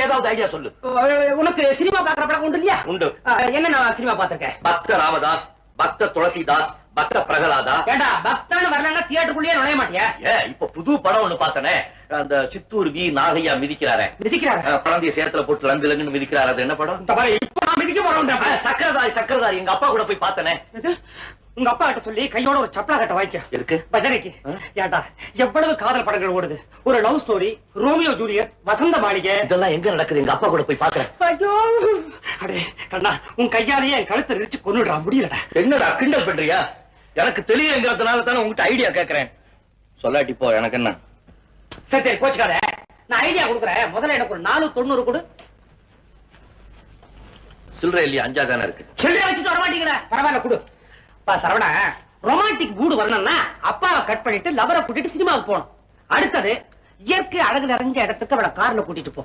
ஏதாவது ஐடியா சொல்லு. உனக்கு சினிமா பாக்குற பழக்கம் உண்டு இல்லையா? உண்டு. என்ன நான் சினிமா பாத்திருக்கேன் பக்த ராமதாஸ் பக்த துளசிதாஸ் பக்த பிரகலாதா. ஏண்டா பக்தான்னு வரலன்னா தியேட்டருக்குள்ளேயே நுழைய மாட்டியா? ஏ இப்ப புது படம் ஒண்ணு பார்த்தனே. அந்த சித்தூர் வி நாகையா மிதிக்கிறாரே. மிதிக்கிறாரு? அஹ், பழந்திய சேத்துல போட்டு லங்கு லங்குன்னு மிதிக்கிறாரு. அது என்ன படம்? இந்த இப்ப நான் மிதிக்க அஹ், சக்கரதாரி சக்கரதாரி. எங்க அப்பா கூட போய் பார்த்தனே? உங்க அப்பா கிட்ட சொல்லி கையோட ஒரு சப்பலா கட்ட வாங்கிக்க. எதுக்கு? பஜனைக்கு? ஏண்டா எவ்வளவு காதல் படங்கள் ஓடுது? ஒரு லவ் ஸ்டோரி ரோமியோ ஜூலியட் வசந்த மாளிகை. இதெல்லாம் எங்க நடக்குது? எங்க அப்பா கூட போய் பாக்குறேன். ஐயோ! அடே கண்ணா உன் கையாலேயே என் கழுத்தை நெரிச்சு கொன்னுடுறா. முடியலடா. என்னடா கிண்டல் பண்றியா? எனக்கு தெரியலங்கிறதுனால தானே உங்ககிட்ட ஐடியா கேக்குறேன். சொல்லாட்டி போ எனக்கு என்ன? சரி சரி கோச்சுக்காத. நான் ஐடியா கொடுக்குறேன். முதல்ல எனக்கு ஒரு நாலு தொண்ணூறு கொடு. சில்லறை இல்லையா? அஞ்சா தானே இருக்கு. சில்லறை வச்சுட்டு வர மாட்டீங்கடா. பரவாயில்ல கொடு. பா சரவணா ரொமான்டிக் மூடு வரணும்னா அப்பாவை கட் பண்ணிட்டு லவரை கூட்டிட்டு சினிமாவுக்கு போகணும். அடுத்தது இயற்கை அழகு நிறைஞ்ச இடத்துக்கு அவளை கார்ல கூட்டிட்டு போ.